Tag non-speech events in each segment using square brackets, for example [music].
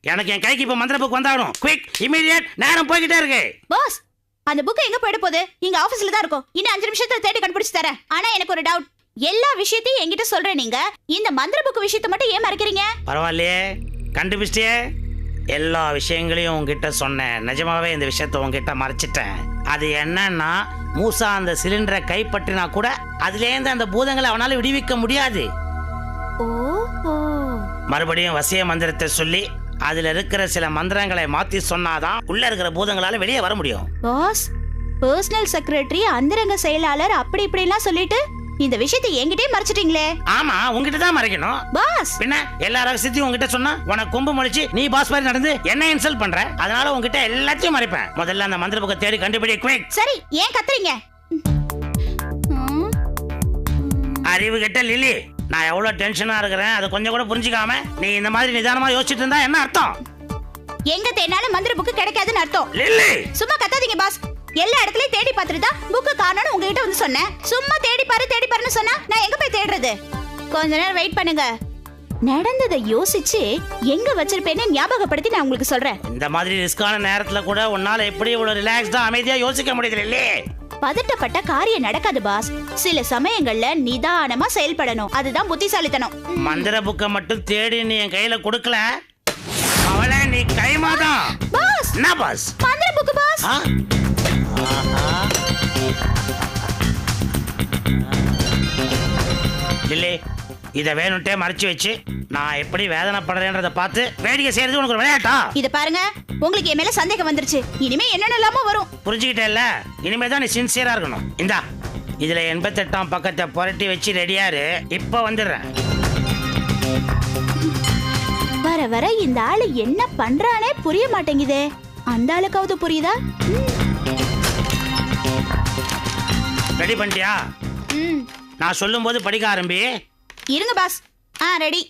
எனக்கு என் கைக்கு இப்ப மந்திர புக் வந்தாகணும். குயிக் இமீடியட் நேரம் போய்கிட்டே இருக்கு. பாஸ் அந்த புக் எங்க போயிட போகுது? இங்க ஆபீஸ்ல தான் இருக்கும். இன்னும் அஞ்சு நிமிஷத்துல தேடி கண்டுபிடிச்சு தரேன். ஆனா எனக்கு ஒரு டவுட் எல்லா விஷயத்தையும் என்கிட்ட சொல்றேன் நீங்க. இந்த மந்திர புக் விஷயத்தை மட்டும் ஏன் மறைக்கிறீங்க பரவாயில்லையே. கண்டுபிடிச்சிட்டியே? எல்லா விஷயங்களையும் உங்ககிட்ட சொன்னேன். நிஜமாவே இந்த விஷயத்த உங்ககிட்ட மறைச்சிட்டேன். அது என்னன்னா மூசா அந்த சிலிண்டரை கைப்பற்றினா கூட அதுலேருந்து அந்த பூதங்களை அவனால விடுவிக்க முடியாது. மறுபடியும் வசிய மந்திரத்தை சொல்லி அதுல இருக்கிற சில மந்திரங்களை மாத்தி சொன்னாதான் உள்ள இருக்கிற பூதங்களால வெளியே வர முடியும். பாஸ் பர்சனல் செக்ரட்டரி அந்தரங்க செயலாளர் அப்படி இப்படி எல்லாம் சொல்லிட்டு இந்த விஷயத்தை என்கிட்டயே மறைச்சிட்டீங்களே. ஆமா உங்ககிட்ட தான் மறைக்கணும். பாஸ் பின்ன எல்லா ரகசியத்தையும் உங்ககிட்ட சொன்னா உனக்கு கொம்பு முளைச்சு நீ பாஸ் மாதிரி நடந்து என்ன இன்சல்ட் பண்ற. அதனால உங்ககிட்ட எல்லாத்தையும் மறைப்பேன். முதல்ல அந்த மந்திர புக்கை தேடி கண்டுபிடி குயிக் சரி ஏன் கத்துறீங்க? அறிவு கெட்ட லிலி நான் எவ்வளவு டென்ஷனா இருக்கிறேன்? அதை கொஞ்சம் கூட புரிஞ்சுக்காம நீ இந்த மாதிரி நிதானமா யோசிச்சுட்டு இருந்தா என்ன அர்த்தம்? எங்க தேடினாலும் மந்திர புக்கு கிடைக்காதுன்னு அர்த்தம். லில்லி! சும்மா கத்தாதீங்க பாஸ் எல்லா இடத்துலயும் தேடி பார்த்துட்டு தான் புக்கு காணோம்னு உங்ககிட்ட வந்து சொன்னேன். சும்மா தேடி பாரு தேடி பாருன்னு சொன்னா நான் எங்க போய் தேடுறது? கொஞ்ச நேரம் வெயிட் பண்ணுங்க. நடந்ததை யோசிச்சு எங்க வச்சிருப்பேன்னு ஞாபகப்படுத்தி நான் உங்களுக்கு சொல்றேன். இந்த மாதிரி ரிஸ்கான நேரத்துல கூட உன்னால எப்படி இவ்வளவு ரிலாக்ஸ்டா அமைதியா யோசிக்க முடியுது லில்லி? பதட்டப்பட்ட காரியம் நடக்காது பாஸ் சில சமயங்கள்ல நிதானமா செயல்படணும். அதுதான் புத்திசாலித்தனம். மந்திர புக்கை மட்டும் தேடி நீ என் கையில கொடுக்கல? அவளை நீ கைமாதான் பாஸ் என்ன பாஸ் மந்திர புக்கு பாஸ் ஆ? ஆஹா. லில்லி இதை வேணும்ட்டே மறைச்சு வச்சு நான் எப்படி வேதனைப்படுறேன்றதை பார்த்து வேடிக்கை செய்யறது உனக்கு ஒரு விளையாட்டா? இத பாருங்க. உங்களுக்கு என் மேல சந்தேகம் வந்துருச்சு. இனிமே என்னென்னலாமோ வரும்? புரிஞ்சுக்கிட்டேல்ல? இனிமே தான் நீ சின்சியரா இருக்கணும். இந்தா இதுல எண்பத்தெட்டாம் பக்கத்தை புரட்டி வச்சு ரெடியாரு. இப்போ வந்துடுறேன். வர வர இந்த ஆளு என்ன பண்றானே புரிய மாட்டேங்குதே. அந்த ஆளுக்காவது புரியுதா? ரெடி பண்ணிட்டியா? நான் சொல்லும்போது படிக்க ஆரம்பி. இருங்க பாஸ் ஆ ரெடி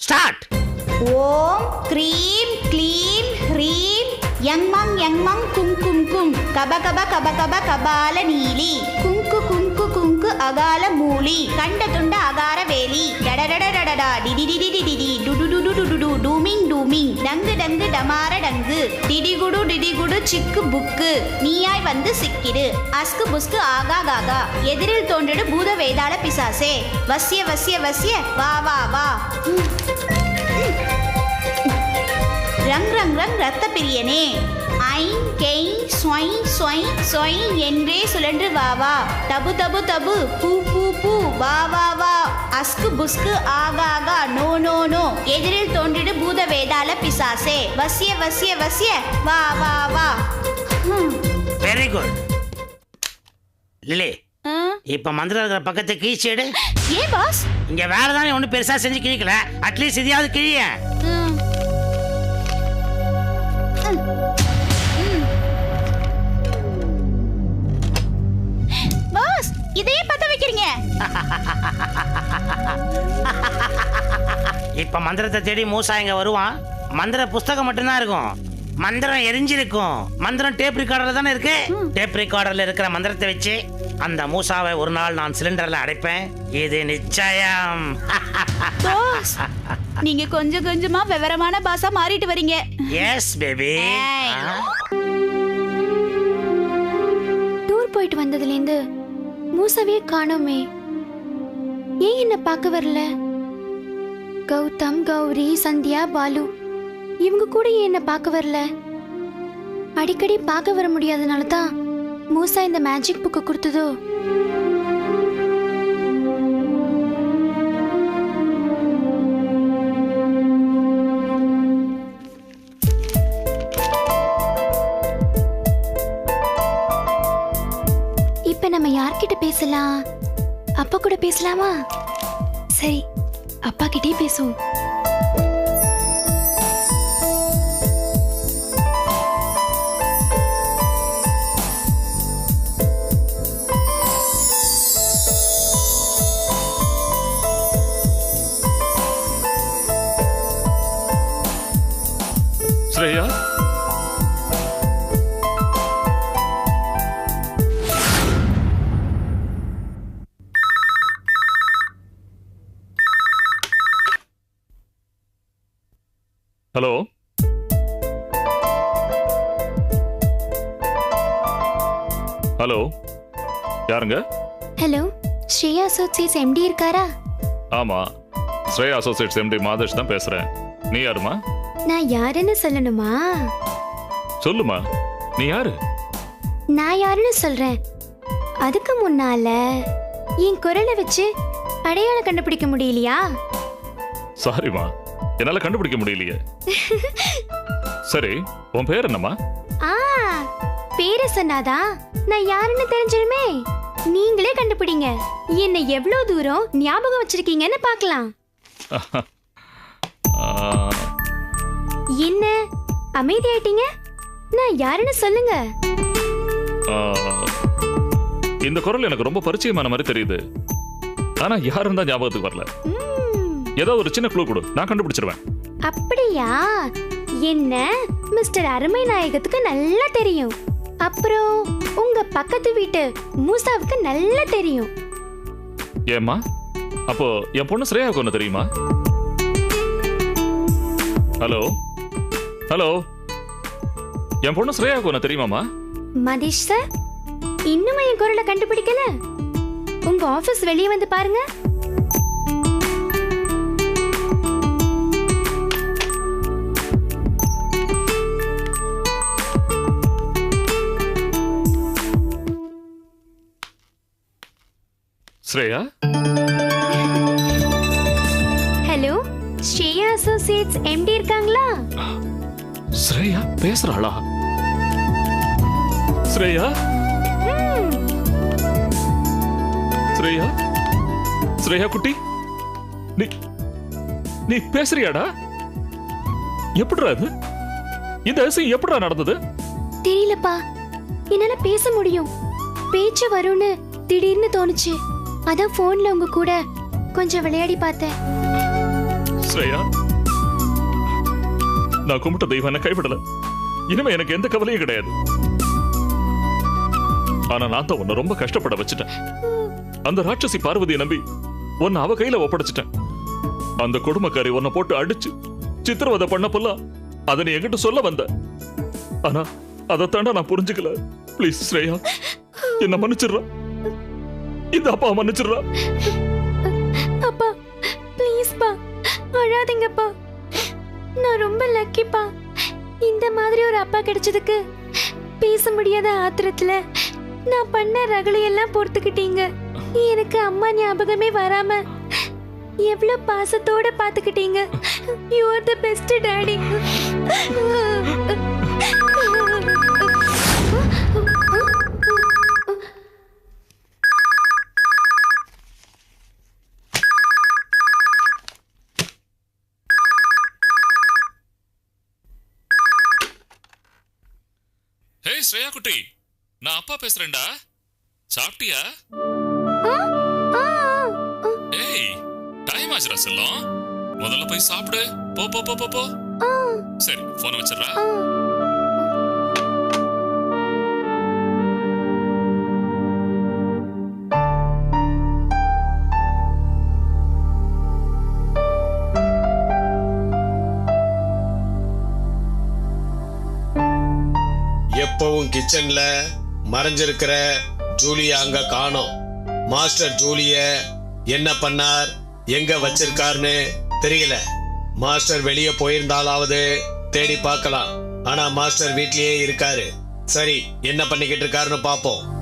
ஸ்டார்ட் ஓம் க்ரீம் க்ளீம் ஹ்ரீம் யங்மங் யங்மங் கும் கும் கும். கப கப கப கப கபால நீலி. குங்கு குங்கு மூக்கு அகால மூலி கண்ட துண்ட அகார வேலி. டடடடடடடா டிடி டிடி டிடி டுடு டுடு டுடு டூமிங் டூமிங். டங்கு டங்கு டமார டங்கு. டிடிகுடு டிடிகுடு சிக்கு புக்கு. நீயாய் வந்து சிக்கிடு. அஸ்கு புஸ்கு ஆகா காகா. எதிரில் தோன்றிடு பூத வேதாள பிசாசே. வசிய வசிய வசிய வா வா வா. ரங் ரங் ரங் ரத்த பிரியனே. ஐ கெய் ஸ்வொய் ஸ்வொய் ஸ்வொய் என்றே சுழன்று வா வா. தபு தபு தபு. பூ பூ பூ. வா வா வா. அஸ்கு புஸ்கு ஆகா ஆகா நோ நோ நோ. எதிரில் தோன்றிடு பூத வேதாள பிசாசே. வசிய வசிய வசிய. வா வா வா. Very good Lily? இப்ப மந்திரம் இருக்கிற பக்கத்தை கீழ்ச்சிடு ஏன் பாஸ் இங்க வேற தானே ஒன்றும் பெருசா செஞ்சு கிழிக்கல. அட்லீஸ்ட் இதையாவது கிழிய இதையே பத்த வைக்கிறீங்க. இப்ப மந்திரத்தை தேடி மூசா இங்க வருவான். மந்திர புஸ்தகம் மட்டும்தான் இருக்கும். மந்திரம் எரிஞ்சிருக்கும். மந்திரம் டேப் ரெக்கார்டர்ல தானே இருக்கு? டேப் ரெக்கார்டர்ல இருக்கிற மந்திரத்தை வச்சு அந்த மூசாவை ஒரு நாள் நான் சிலிண்டர்ல அடைப்பேன். இது நிச்சயம். நீங்க கொஞ்சம் கொஞ்சமா விவரமான பாஸா மாறிட்டு வரீங்க. S baby. டூர் போயிட்டு வந்ததுலேருந்து மூசவே காணோமே. ஏன் என்ன பார்க்க வரல? கௌதம் கௌரி சந்தியா பாலு இவங்க கூட ஏன் என்ன பார்க்க வரல? அடிக்கடி பார்க்க வர முடியாதனால தான் மூசா இந்த மேஜிக் புக்கு கொடுத்ததோ? யார்கிட்ட பேசலாம் அப்பா கூட பேசலாமா சரி அப்பா கிட்டே பேசுவோம் ஸ்ரேயா ஹலோ யாருங்க? ஹலோ ஸ்ரேயா அசோசியேட்ஸ் எம்டி இருக்காரா? ஆமா ஸ்ரேயா அசோசியேட்ஸ் எம்டி மாதேஷ் தான் பேசுறேன். நீ யாருமா? நான் யாருன்னு சொல்லணுமா? சொல்லுமா நீ யாரு? நான் யாருன்னு சொல்றேன். அதுக்கு முன்னால என் குரலை வச்சு அடையாளம் கண்டுபிடிக்க முடியலையா? சாரிம்மா என்னால கண்டுபிடிக்க முடியலையே. சரி உன் பேர் என்னம்மா? பேரை சொன்னாதா? நான் யாருன்னு தெரிஞ்சிருமே. நீங்களே கண்டுபிடிங்க. என்னை எவ்வளவு தூரம் ஞாபகம் வச்சிருக்கீங்கன்னு பார்க்கலாம். [laughs] என்ன? அமைதியாயிட்டீங்க? நான் யாருன்னு சொல்லுங்க. இந்த குரல் எனக்கு ரொம்ப பரிச்சயமான மாதிரி தெரியுது. ஆனா யாருன்னு தான் ஞாபகத்துக்கு வரல. ஏதோ ஒரு சின்ன க்ளூ கொடு. நான் கண்டுபிடிச்சிருவேன். அப்படியா? என்ன? மிஸ்டர் அருமை நாயகத்துக்கு நல்லா தெரியும். அப்புறம் உங்க பக்கத்து வீட்டு மூசாவுக்கு நல்லா தெரியும். ஏம்மா? அப்போ என் பொண்ணு ஸ்ரேயாவுக்கு ஒன்று தெரியுமா? ஹலோ? ஹலோ? என் பொண்ணு ஸ்ரேயாவுக்கு ஒன்று தெரியுமாம்மா? மதீஷ் சார் இன்னும் என் குரலை கண்டுபிடிக்கல? உங்க ஆபீஸ் வெளியே வந்து பாருங்க. Shreya? Hello Shreya associates MD இருக்காங்களா? ஸ்ரேயா பேசுறாளா? ஸ்ரேயா? ஸ்ரேயா? ஸ்ரேயா குட்டி? நீ நீ பேசுறியாடா? எப்படிடா இது? இந்த அதிசயம் எப்படிடா நடந்தது? தெரியலப்பா. என்னால பேச முடியும். பேச்சு வரும்னு திடீர்னு தோணுச்சு. அதான் போன்ல உங்க கூட கொஞ்சம் விளையாடி பார்த்தேன். ஸ்ரேயா நான் கும்பிட்ட தெய்வம் என்ன கைவிடல. இனிமே எனக்கு எந்த கவலையும் கிடையாது. ஆனா நான் தான் உன்னை ரொம்ப கஷ்டப்பட வச்சுட்டேன். அந்த ராட்சசி பார்வதியை நம்பி உன்னை அவ கையில ஒப்படைச்சிட்டேன். அந்த கொடுமைக்காரி உன்னை போட்டு அடிச்சு சித்திரவதை பண்ணப்பெல்லாம் அதை நீ என்கிட்ட சொல்ல வந்த. ஆனா அதைத்தாண்டா நான் புரிஞ்சுக்கல. ப்ளீஸ் ஸ்ரேயா என்ன மன்னிச்சிடுறேன் இந்த அப்பா மன்னிச்சிடுறா. அப்பா ப்ளீஸ்ப்பா அழாதீங்கப்பா. நான் ரொம்ப லக்கிப்பா இந்த மாதிரி ஒரு அப்பா கிடைச்சதுக்கு பேச முடியாத ஆத்திரத்துல நான் பண்ண ரகளையெல்லாம் பொறுத்துக்கிட்டீங்க எனக்கு அம்மா ஞாபகமே வராம எவ்வளவு பாசத்தோட பாத்துக்கிட்டீங்க you are the best daddy hey Shreya குட்டி நான் அப்பா பேசுறேன்டா. சாப்பிட்டியா? ஏய் டைம் ஆச்சுடா செல்லம். முதல்ல போய் சாப்பிடு. போ போ போ போ போ. சரி போனை வச்சிடுறா. கிச்சன்ல மறைஞ்சிருக்கிற ஜூலிய அங்க காணோம். மாஸ்டர் ஜூலிய என்ன பண்ணார்? எங்க வச்சிருக்காருன்னு தெரியல. மாஸ்டர் வெளியே போயிருந்தாலாவது தேடி பார்க்கலாம். ஆனா மாஸ்டர் வீட்லயே இருக்காரு. சரி என்ன பண்ணிக்கிட்டு இருக்காருன்னு பாப்போம்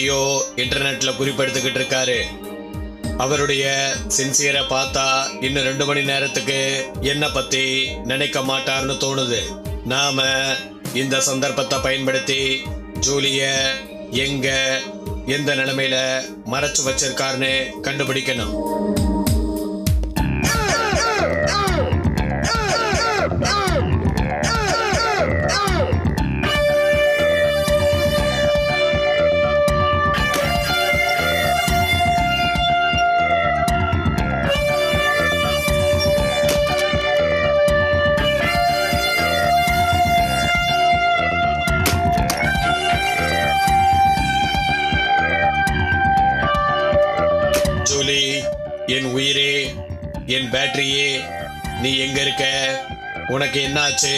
பத்தியோ இன்டர்நெட்ல குறிப்பெடுத்துக்கிட்டு இருக்காரு அவருடைய சின்சியரை பார்த்தா இன்னும் ரெண்டு மணி நேரத்துக்கு என்ன பத்தி நினைக்க மாட்டார்னு தோணுது. நாம இந்த சந்தர்ப்பத்தை பயன்படுத்தி ஜூலிய எங்க எந்த நிலைமையில மறைச்சு வச்சிருக்காருன்னு கண்டுபிடிக்கணும். பேட்டரியே நீ எங்க இருக்க? உனக்கு என்னாச்சு?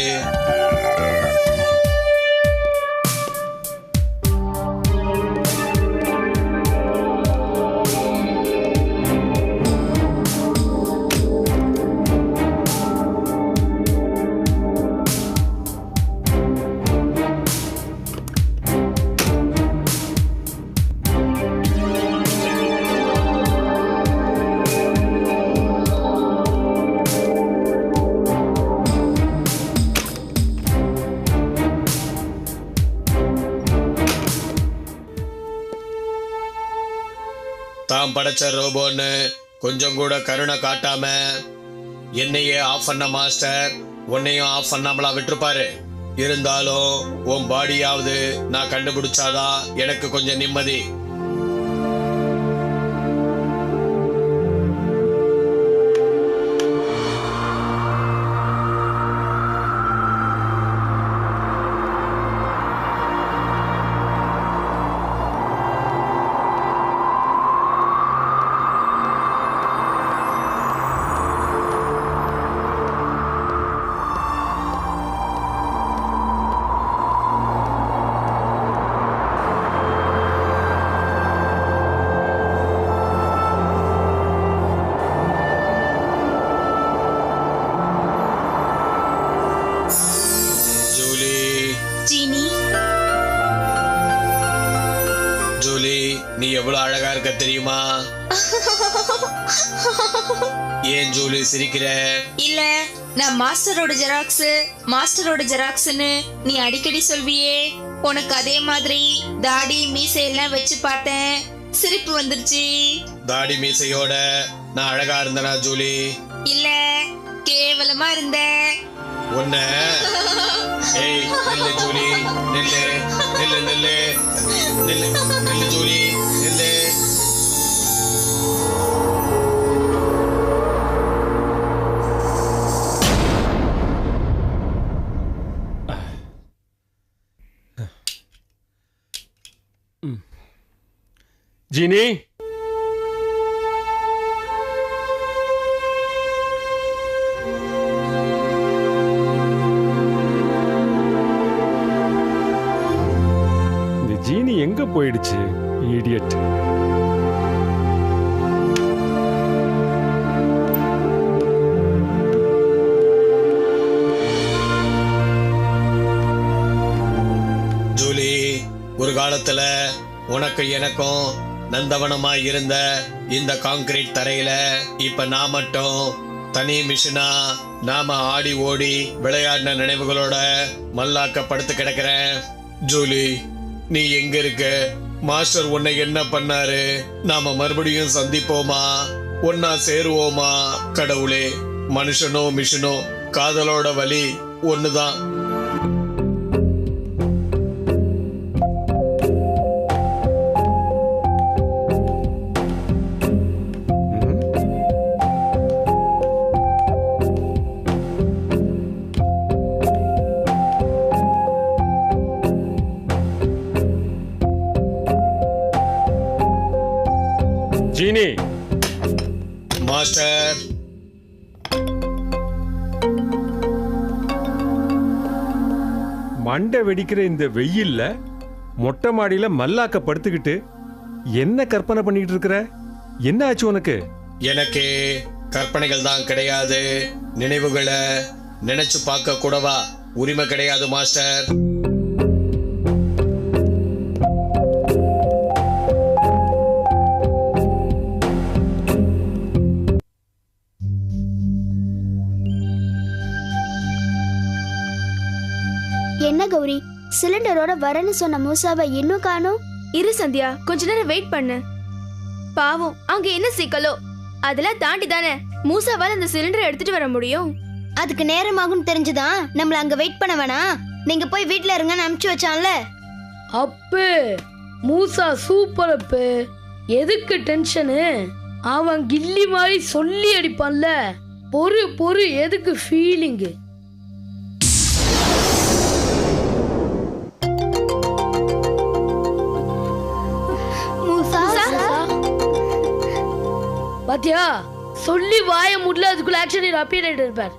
தாம் படைச்ச ரோபோன்னு கொஞ்சம் கூட கருணை காட்டாம என்னையே ஆஃப் பண்ண மாஸ்டர் உன்னையும் ஆஃப் பண்ணாமலா விட்டுருப்பாரு. இருந்தாலும் உன் பாடியாவது நான் கண்டுபிடிச்சாதான் எனக்கு கொஞ்சம் நிம்மதி. ஜூலி நீ எவ்வளவு அழகா இருக்க தெரியுமா? ஏன் ஜூலி சிரிக்கிற? இல்ல நான் மாஸ்டரோட ஜெராக்ஸ் மாஸ்டரோட ஜெராக்ஸ்னு நீ அடிக்கடி சொல்வியே. உனக்கு அதே மாதிரி தாடி மீசை எல்லாம் வச்சு பார்த்தேன். சிரிப்பு வந்துருச்சு. தாடி மீசையோட நான் அழகா இருந்தனா ஜூலி? இல்ல கேவலமா இருந்த உன்ன ஏய் நில்லு ஜூலி நில்லு நில்லு நில்லு நில்லு நில்லு ஜூலி நில்லு ஜீனி போயிடுச்சு இடியட் ஜூலி ஒரு காலத்துல உனக்கு எனக்கும் நந்தவனமா இருந்த இந்த காங்கிரீட் தரையில இப்ப நான் மட்டும் தனி மிஷினா நாம ஆடி ஓடி விளையாடின நினைவுகளோட மல்லாக்க படுத்து கிடக்கிறேன். ஜூலி நீ எங்க இருக்க? மாஸ்டர் உன்னை என்ன பண்ணாரு? நாம மறுபடியும் சந்திப்போமா? ஒன்னா சேருவோமா? கடவுளே மனுஷனோ மிஷினோ காதலோட வலி ஒண்ணுதான். ஜீனி மாஸ்டர். மண்டை வெடிக்கிற இந்த வெயில்ல மொட்டை மாடியில மல்லாக்க படுத்துக்கிட்டு என்ன கற்பனை பண்ணிக்கிட்டு இருக்கிற? என்ன ஆச்சு உனக்கு? எனக்கு கற்பனைகள் தான் கிடையாது. நினைவுகளை நினைச்சு பார்க்க கூடவா உரிமை கிடையாது மாஸ்டர். சிலிண்டரோட வரேன்னு சொன்ன மூசாவை இன்னும் காணோம். இரு சந்தியா. கொஞ்ச நேரம் வெயிட் பண்ணு. பாவம் அங்க என்ன சிக்கலோ? அதெல்லாம் தாண்டி தானே. மூசாவால அந்த சிலிண்டரை எடுத்துட்டு வர முடியும். அதுக்கு நேரமாகும் தெரிஞ்சுதான் நம்மள அங்க வெயிட் பண்ண வேணாம் நீங்க போய் வீட்ல இருங்கன்னு அனுப்பிச்சு வச்சான்ல. அப்பு மூசா சூப்பர் அப்பு. எதுக்கு டென்ஷனு அவன் கில்லி மாதிரி சொல்லி அடிப்பான்ல. பொறு பொறு எதுக்கு ஃபீலிங்கு பாத்தியா? சொல்லி வாய முடியல அதுக்குள்ள ஆக்ஷன் ஹீரோ அப்பியர் ஆயிட்டு இருப்பார்.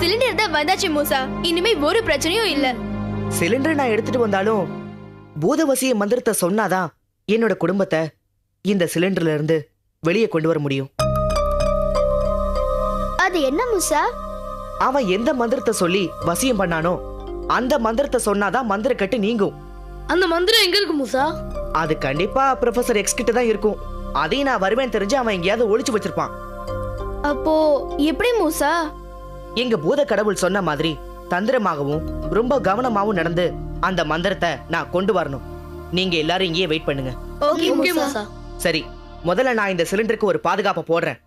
சிலிண்டர் தான் வந்தாச்சு மூசா. இனிமே ஒரு பிரச்சனையும் இல்ல. சிலிண்டர் நான் எடுத்துட்டு வந்தாலும் பூதவசிய மந்திரத்தை சொன்னாதான் என்னோட குடும்பத்தை இந்த சிலிண்டர்ல இருந்து வெளியே கொண்டு வர முடியும். அது என்ன மூசா? அவன் எந்த மந்திரத்தை சொல்லி வசியம் பண்ணானோ அந்த மந்திரத்தை சொன்னாதான் மந்திர கட்டு நீங்கும். அந்த மந்திரம் எங்க இருக்கு மூசா? அது கண்டிப்பா ப்ரொஃபசர் எக்ஸ் கிட்ட தான் இருக்கும். அதையும் நான் வருவேன் தெரிஞ்சு அவன் எங்கேயாவது ஒளிச்சு வச்சிருப்பான். அப்போ எப்படி மூசா? எங்க பூத கடவுள் சொன்ன மாதிரி தந்திரமாகவும் ரொம்ப கவனமாவும் நடந்து அந்த மந்திரத்தை நான் கொண்டு வரணும். நீங்க எல்லாரும் இங்கேயே வெயிட் பண்ணுங்க. சரி முதல்ல நான் இந்த சிலிண்டருக்கு ஒரு பாதுகாப்பை போடுறேன்.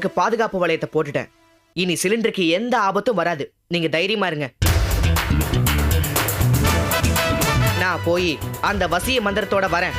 சிலிண்டருக்கு பாதுகாப்பு வளையத்தை போட்டுட்டேன். இனி சிலிண்டருக்கு எந்த ஆபத்தும் வராது. நீங்க தைரியமா இருங்க. நான் போய் அந்த வசிய மந்திரத்தோட வரேன்.